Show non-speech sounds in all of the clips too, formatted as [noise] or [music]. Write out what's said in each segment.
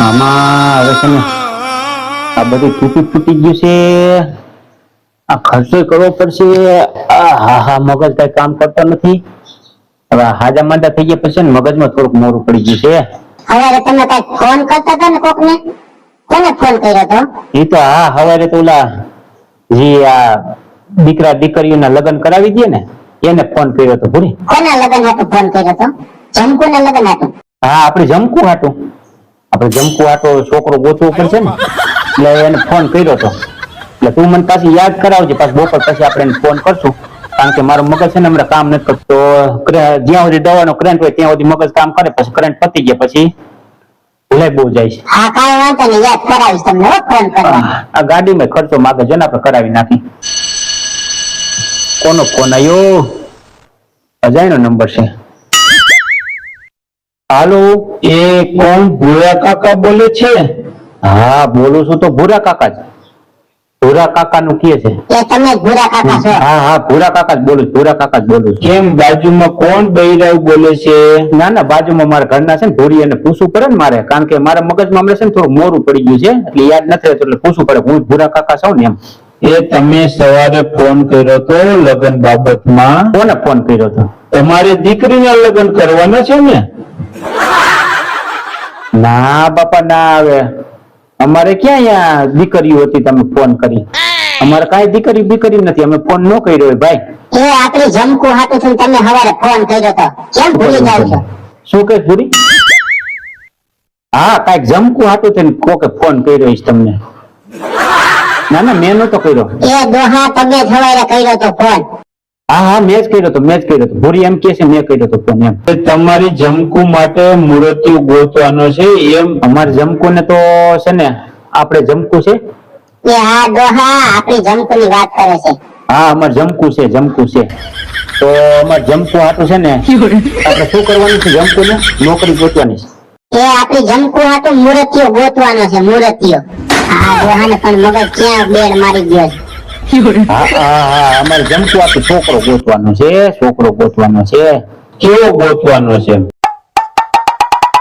આમાં હવે છે ને આ બધું તૂટી તૂટી ગયું છે. આ ખર્ચો કરવો પડશે. આ હા હા મગજ કઈ કામ કરતો નથી. હવે હાજા માંડા થઈ ગયા પછી મગજમાં થોડુંક મોડું પડી ગયું છે. હવે તમે કઈ ફોન કરતા હતા ને કોક ને કોને ફોન કર્યો હતો? એ તો હા હવારે તો ઓલા જી આ દીકરા દીકરીઓના લગ્ન કરાવી દે ને એને ફોન કર્યો હતો ભૂરી કોના લગ્ન હતું ફોન કર્યો હતો? જમકુ ના લગ્ન હતું હા આપણે જમકુ હાટું. આપણે જમકુ આટો છોકરો ગોતવો પડશે ને? એટલે એને ફોન કર્યો હતો એટલે તું મને પાછી યાદ કરાવજે પાછી બપોર પછી આપણે એને ફોન કરશું. કારણ કે મારું મગજ છે ને હમણાં કામ નથી કરતો. જ્યાં સુધી દવાનો કરંટ હોય ત્યાં સુધી મગજ કામ કરે પછી કરંટ પતી ગયા પછી ભૂલાઈ બહુ જાય છે. હા કાંઈ વાંધો નહીં યાદ કરાવીશ તમને ફોન કરવા. આ ગાડીમાં ખર્ચો માગે છે ને આપણે કરાવી નાખી. કોનો ફોન આવ્યો? અજાયનો નંબર છે. હાલો એ કોણ ભૂરા કાકા બોલે છે? હા બોલું છું તો ભૂરા કાકા જ. ભૂરા કાકા નું કે છે. એ તમે ભૂરા કાકા છો? હા હા ભૂરા કાકા જ બોલું ભૂરા કાકા જ બોલું કેમ બાજુમાં કોણ બૈરાવ બોલે છે? ના ના બાજુમાં મારા ઘરના છે ને ભૂરી એને પૂછવું પડે ને મારે કારણ કે મારા મગજમાં હમણાં છે ને થોડું મોરું પડી ગયું છે એટલે યાદ નથી રહેતું એટલે પૂછવું પડે હું ભૂરા કાકા છું ને એમ. એ તમે સવારે ફોન કર્યો તો લગ્ન બાબતમાં? કોને ફોન કર્યો હતો તમારે દીકરીના લગ્ન કરવાના છે ને? [laughs] ના બાપા ના આવે. અમારે ક્યાં અહીંયા દીકરીઓ હતી તમે ફોન કરી? અમારે કઈ દીકરી દીકરી નથી અમે ફોન ન કર્યો હોય ભાઈ. એ આપણે જમકુ હાટું છું તમને હવારે ફોન કર્યો હતો કેમ ભૂલી જાવ છો? શું કે પૂરી હા કંઈક જમકું હાટું થઈને કોકે ફોન કર્યો છે તમને. ના ના મેં નતો કર્યો. એ દોહા તમે જ સવારે કર્યો હતો ફોન. હા હા મેં જ કર્યો હતો મેં જ કર્યો હતો ભૂરી એમ કે છે મેં કર્યો હતો ફોન એમ. તમારી જમકુ માટે મૂર્તિઓ ગોતવાનો છે એમ? અમારે જમકુ ને તો છે ને આપણે જમકુ છે? એ હા દોહા આપણી જમકુ ની વાત કરે છે. હા અમારે જમકુ છે જમકુ છે. તો અમાર જમકુ હાટું છે ને આપણે શું કરવાનું છે જમકુ ને નોકરી ગોતવાની છે. એ આપણી જમકુ હાટું મૂર્તિઓ ગોતવાનો છે મૂર્તિઓ. આ દોહાને પણ મગજ ક્યાં બેડ મારી ગયો છે? હા હા અમારે જમકુ આપણે છોકરો ગોતવાનો છે છોકરો ગોતવાનો છે કેવો ગોતવાનો છે?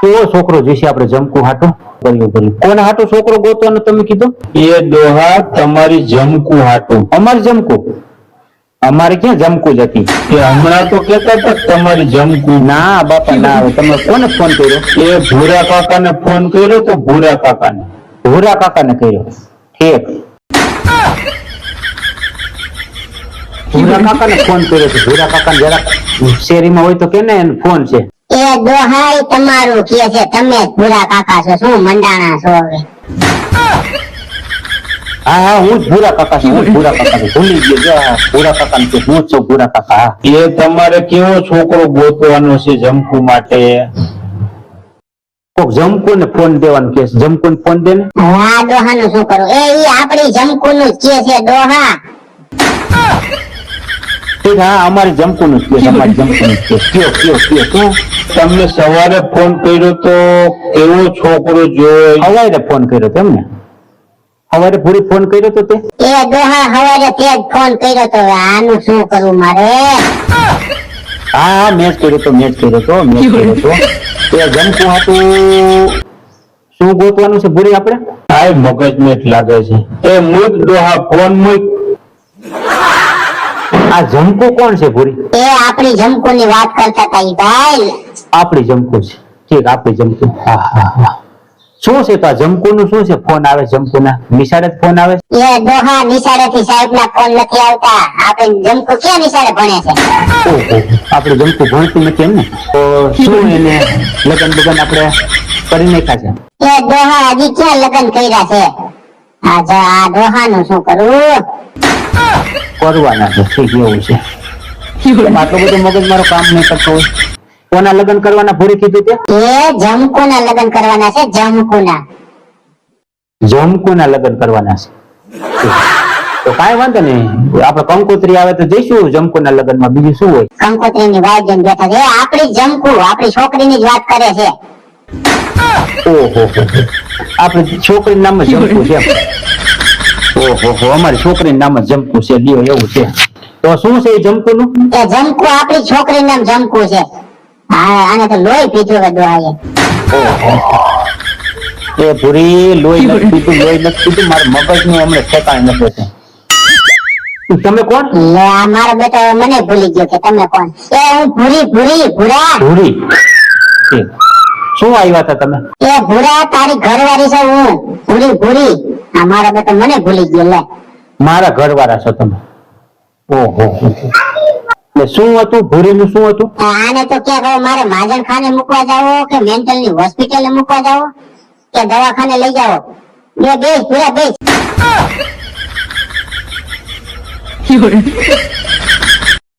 કેવો છોકરો જોઈશે આપણે જમકુ હાટું? કર્યું કર્યું કોને હાટું છોકરો ગોતવાનો તમે કીધું? એ દોહા તમારી જમકુ હાટું. અમારે જમકુ? અમારે ક્યાં જમકુ જ હતી? એ હમણાં તો કેતા હતા તમારી જમકુ. ના બાપા ના આવે તમે કોને ફોન કર્યો? એ ભૂરા કાકાને ફોન કર્યો તો ભૂરા કાકાને. ભૂરા કાકાને કર્યો. ઠીક. ભૂરા કાકાને ફોન કર્યો છે. ભૂરા કાકાને જરાક શેરીમાં હોય તો કે ને ફોન છે. એ દોહાઈ તમારું કે છે તમે ભૂરા કાકા છો શું મંડાણા છો હવે? હા હા હું જ ભૂરા કાકા છું હું ભૂરા કાકા છું. ભૂલી ગયો ભૂરા કાકા ને હું છું ભૂરા કાકા. એ તમારે કેવો છોકરો ગોતવાનો છે જમકુ માટે? કોક જમકુ ને ફોન દેવાનો કે જમકુ ને ફોન દે ને? હવે આ દોહાનું શું કરું એ ઈ જમકુ નું કે છે દોહા ઠીક હા અમારે જમકુ નું જ કે [laughs] અમારે જમકુ નું જ કયો કયો કયો? શું તમને સવારે ફોન કર્યો તો એવો છોકરો જોયો? સવારે ફોન કર્યો તો એમને? સવારે પૂરી ફોન કર્યો તો તે? એ દોહા હવારે તે જ ફોન કર્યો તો આનું શું કરવું મારે? હા હા મેચ કર્યો તો મેચ કર્યો તો મેચ કર્યો તો. તે જમકુ હતું. શું ગોતવાનું છે ભૂરી આપણે? આ મગજ મેચ લાગે છે. એ મૂળ દોહા ફોન મૂક. આ જમકુ કોણ છે ભૂરી? એ આપણી જમકુ ની વાત કરતા હતા ઈ ભાઈ. આપણી જમકુ છે. ઠીક આપણી જમકુ. હા હા હા. શું છે તો આ જમકુ નું શું છે? ફોન આવે જમકુ ના નિશાળે ફોન આવે? એ દોહા નિશાળે થી સાહેબ ના ફોન નથી આવતા. આપણે જમકુ ક્યાં નિશાળે ભણે છે? ઓહો આપણે જમકુ ભણતું નથી એમ ને તો શું એને લગન બગન આપણે કરી નાખ્યા છે? એ દોહા હજી ક્યાં લગન કર્યા છે? આ જો આ દોહા નું શું કરવું કરવાના છે ઠીક એવું છે. આટલું બધું મગજ મારું કામ નહીં કરતો હોય. કોના લગ્ન કરવાના ભૂરી કીધું તે? એ જમકુ લગ્ન કરવાના છે જમકુના. જમકુના લગ્ન કરવાના છે. તો કાંઈ વાંધો નહીં. આપણે કંકોત્રી આવે તો જઈશું જમકુના લગ્નમાં. બીજું શું હોય? કંકોત્રી ની વાત જેમ બેઠા છે. આપણી જમકુ આપણી છોકરી ની જ વાત કરે છે. ઓહો આપણે છોકરી નામ જમકુ છે ઓહો અમારી છોકરી નામ જમકુ છે લ્યો એવું છે. તો શું છે એ જમકુનું? એ જમકુ આપણી છોકરી નામ જમકુ છે. હા આને તો લોહી પીધું હવે દોહાએ. એ ભૂરી લોહી નથી પીધું લોહી નથી પીધું મારા મગજનું હમણાં ઠેકાણ નથી છે તમે કોણ? લે મારો બેટા મને ભૂલી ગયો કે તમે કોણ? એ હું ભૂરી ભૂરી ભૂરા. ભૂરી. શું આવ્યા હતા તમે? એ ભૂરા તારી ઘરવાળી છે હું. ભૂરી ભૂરી. આ મારો બેટો મને ભૂલી ગયો લે. મારા ઘરવાળા છો તમે. ઓહો. એટલે શું હતું? ભૂરીનું શું હતું? આને તો ક્યાંક હવે મારે માજણ ખાને મૂકવા જાવો કે મેન્ટલની હોસ્પિટલે મૂકવા જાવો કે દવાખાને લઈ જાવો બે બેસ પૂરા બેસ